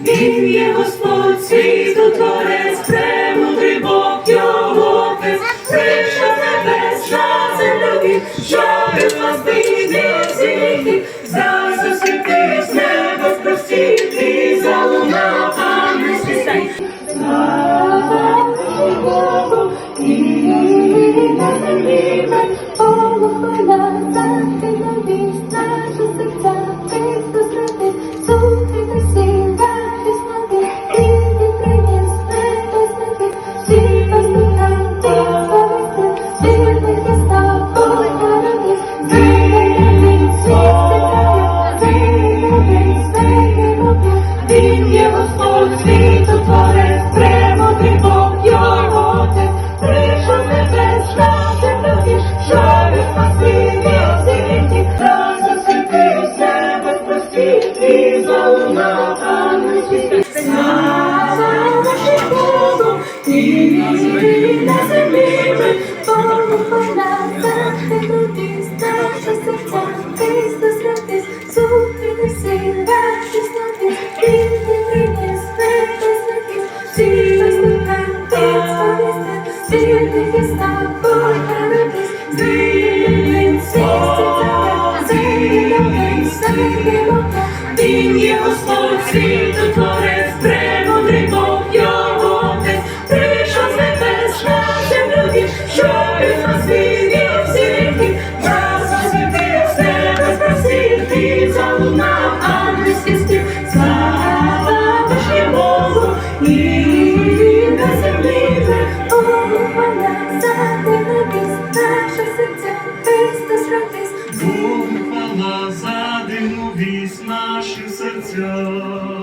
Він є Господь, світу творець, премудрий Бог його отець, Криша землю, що від вас вийде звідти, за зусити. На землі мир, Похвала наші серця, Христос родив, сухий сил, радість нові, і Він приніс всі послухав, ти сповістив, світлий Христа, похвалив, змінив світ змінив, змінив, Він є спростів, і залунав ангельський спів. Слава нашому Богу, і на землі ми Похвала завжди новість, наші серця, Христос родив, сухий сил, радість нові, і Він приніс небес нові, всі послухав, ти сповістив, світлий Христа, похвалив, змінив світ Він є Господь, світу творець, премудрий Бог, його отець, прийшов з небес на землю він, нас спасти дивну наші наших